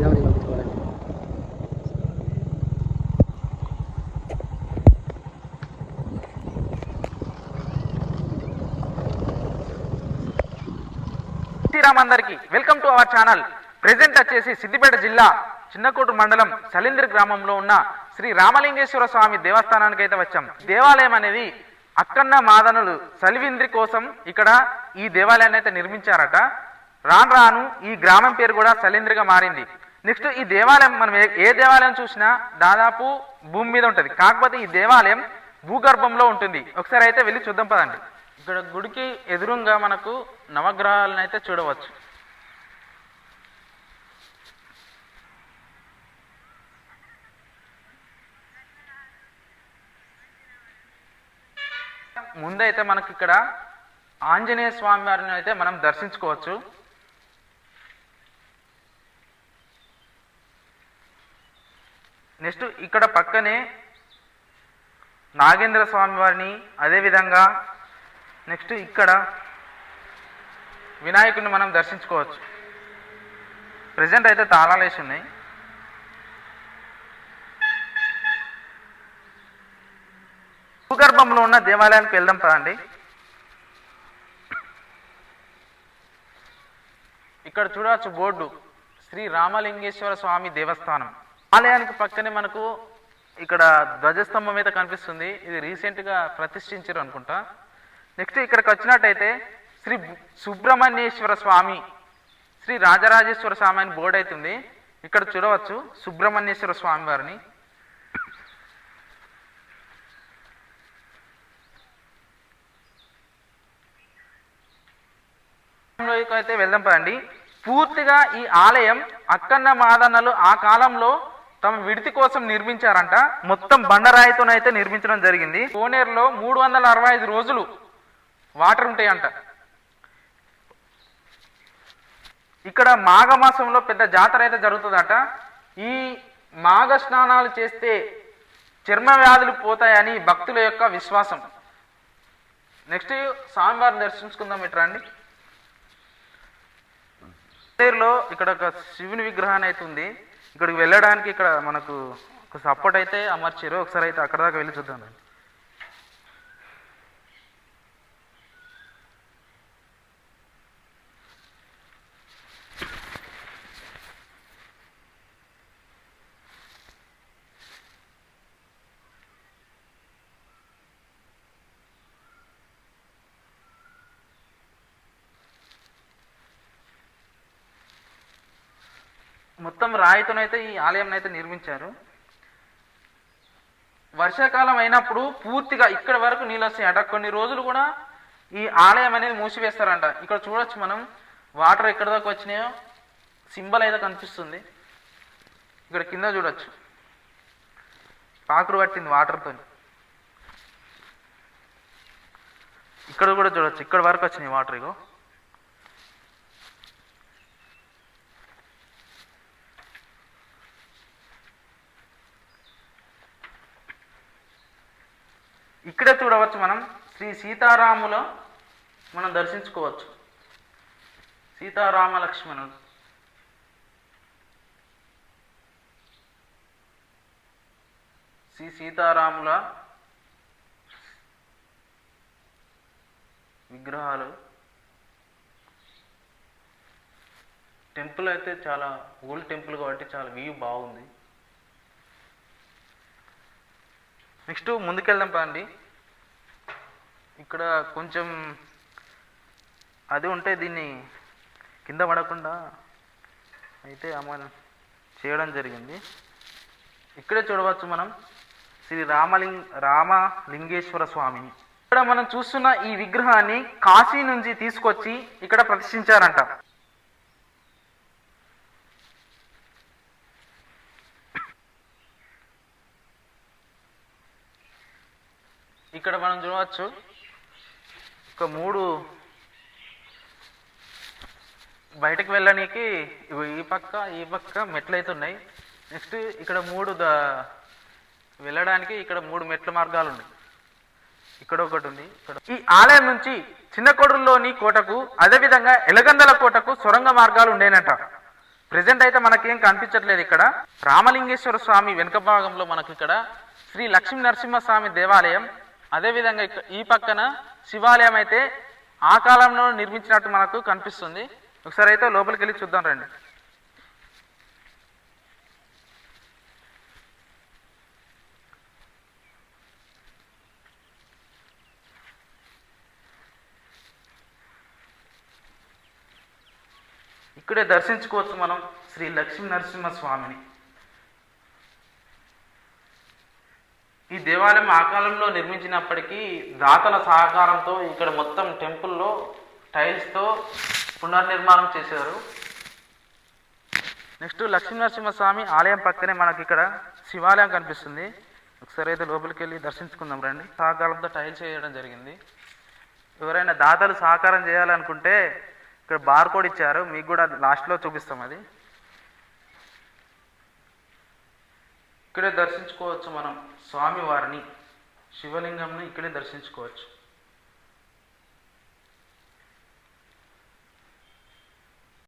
దేవుడికి పంపించుకోవాలండి శ్రీరామ్ అందరికి welcome to our channel. Present వచ్చేసి సిద్దిపేట జిల్లా చిన్నకోటు మండలం సలింద్రి గ్రామంలో ఉన్న శ్రీ రామలింగేశ్వర స్వామి దేవస్థానానికి అయితే వచ్చాం. దేవాలయం అనేది అక్కన్న మాదనులు సలివింద్రి కోసం ఇక్కడ ఈ దేవాలయాన్ని అయితే నిర్మించారట. రాను రాను ఈ గ్రామం పేరు కూడా సలింద్రిగా మారింది. నెక్స్ట్ ఈ దేవాలయం మనం ఏ- దేవాలయం చూసినా దాదాపు భూమి మీద ఉంటుంది. కాకపోతే ఈ దేవాలయం భూగర్భంలో ఉంటుంది. ఒకసారి అయితే వెళ్ళి చూద్దాం పదండి. ఇక్కడ గుడికి ఎదురుగా మనకు నవగ్రహాలను అయితే చూడవచ్చు. ముందైతే మనకి ఇక్కడ ఆంజనేయ స్వామి వారిని అయితే మనం దర్శించుకోవచ్చు. నెక్స్ట్ ఇక్కడ పక్కనే నాగేంద్ర స్వామి వారిని అదేవిధంగా నెక్స్ట్ ఇక్కడ వినాయకుడిని మనం దర్శించుకోవచ్చు. ప్రజెంట్ అయితే తాళాలు వేసి ఉన్నాయి. భూగర్భంలో ఉన్న దేవాలయానికి వెళ్దాం పదండి. ఇక్కడ చూడవచ్చు బోర్డు శ్రీ రామలింగేశ్వర స్వామి దేవస్థానం. ఆలయానికి పక్కనే మనకు ఇక్కడ ధ్వజస్తంభం అయితే కనిపిస్తుంది. ఇది రీసెంట్గా ప్రతిష్ఠించారు అనుకుంటా. నెక్స్ట్ ఇక్కడికి వచ్చినట్టయితే శ్రీ సుబ్రహ్మణ్యేశ్వర స్వామి శ్రీ రాజరాజేశ్వర స్వామి అని బోర్డు అవుతుంది ఇక్కడ చూడవచ్చు సుబ్రహ్మణ్యేశ్వర స్వామి వారిని. అయితే వెళ్దాం పదండి. పూర్తిగా ఈ ఆలయం అక్కన్న మాదన్నలు ఆ కాలంలో తమ విడితి కోసం నిర్మించారంట. మొత్తం బండరాయితోనైతే నిర్మించడం జరిగింది. కోనేరులో మూడు వందల అరవై ఐదు రోజులు వాటర్ ఉంటాయంట. ఇక్కడ మాఘమాసంలో పెద్ద జాతర అయితే జరుగుతుందట. ఈ మాఘ స్నానాలు చేస్తే చర్మ వ్యాధులు పోతాయని భక్తుల యొక్క విశ్వాసం. నెక్స్ట్ స్వామివారిని దర్శించుకుందాం ఇట్రా ఇక్కడ ఒక శివుని విగ్రహాన్ని అయితే ఉంది. ఇక్కడికి వెళ్ళడానికి ఇక్కడ మనకు ఒక సపోర్ట్ అయితే అమర్చారు ఒకసారి అయితే అక్కడ దాకా వెళ్ళి చూద్దాం మొత్తం రాయితోనైతే ఈ ఆలయం అయితే నిర్మించారు. వర్షాకాలం అయినప్పుడు పూర్తిగా ఇక్కడ వరకు నీళ్ళు వస్తాయట కొన్ని రోజులు కూడా ఈ ఆలయం అనేది మూసివేస్తారంట. ఇక్కడ చూడొచ్చు మనం వాటర్ ఎక్కడి దాకా వచ్చినాయో సింబల్ అయితే కనిపిస్తుంది. ఇక్కడ కింద చూడొచ్చు. పాకురు పట్టింది వాటర్తో ఇక్కడ కూడా చూడొచ్చు. ఇక్కడ వరకు వచ్చినాయి వాటర్ ఇగో. ఇక్కడే చూడవచ్చు మనం శ్రీ సీతారాముల మనం దర్శించుకోవచ్చు. సీతారామ లక్ష్మణుడు శ్రీ సీతారాముల విగ్రహాలు. టెంపుల్ అయితే చాలా ఓల్డ్ టెంపుల్ కాబట్టి చాలా వ్యూ బాగుంది. నెక్స్ట్ ముందుకెళ్దాం పదండి. ఇక్కడ కొంచెం అది ఉంటే దీన్ని కింద పడకుండా అయితే అమలు చేయడం జరిగింది. ఇక్కడే చూడవచ్చు మనం శ్రీ రామలింగ రామలింగేశ్వర స్వామిని. ఇక్కడ మనం చూస్తున్న ఈ విగ్రహాన్ని కాశీ నుంచి తీసుకొచ్చి ఇక్కడ ప్రతిష్ఠించారంట. ఇక్కడ మనం చూడవచ్చు. ఒక మూడు బయటకు వెళ్ళడానికి ఈ పక్క ఈ పక్క మెట్లు అయితే ఉన్నాయి నెక్స్ట్ ఇక్కడ మూడు ద వెళ్ళడానికి ఇక్కడ మూడు మెట్ల మార్గాలు ఉన్నాయి ఇక్కడ ఒకటి ఉంది ఇక్కడ ఈ ఆలయం నుంచి చిన్న కొడుల్లోని కోటకు అదేవిధంగా ఎలగందల కోటకు సొరంగ మార్గాలు ఉండేనట. ప్రెసెంట్ అయితే మనకేం కనిపించట్లేదు ఇక్కడ. రామలింగేశ్వర స్వామి వెనుక భాగంలో మనకి ఇక్కడ శ్రీ లక్ష్మీ నరసింహస్వామి దేవాలయం అదేవిధంగా ఈ పక్కన శివాలయం అయితే ఆ కాలంలో నిర్మించినట్టు మనకు కనిపిస్తుంది. ఒకసారి అయితే లోపలికి వెళ్ళి చూద్దాం రండి. ఇక్కడే దర్శించుకోవచ్చు మనం శ్రీ లక్ష్మీ నరసింహ స్వామిని. దేవాలయం ఆ కాలంలో నిర్మించినప్పటికీ దాతల సహకారంతో ఇక్కడ మొత్తం టెంపుల్లో టైల్స్తో పునర్నిర్మాణం చేశారు. నెక్స్ట్ లక్ష్మీనరసింహస్వామి స్వామి ఆలయం పక్కనే మనకి ఇక్కడ శివాలయం కనిపిస్తుంది. ఒకసారి అయితే లోపలికి వెళ్ళి దర్శించుకుందాం రండి. సహకారంతో టైల్స్ వేయడం జరిగింది. ఎవరైనా దాతలు సహకారం చేయాలనుకుంటే ఇక్కడ బార్ కోడ్ ఇచ్చారు. మీకు కూడా లాస్ట్లో చూపిస్తాం అది. ఇక్కడే దర్శించుకోవచ్చు మనం స్వామివారిని శివలింగంని ఇక్కడే దర్శించుకోవచ్చు.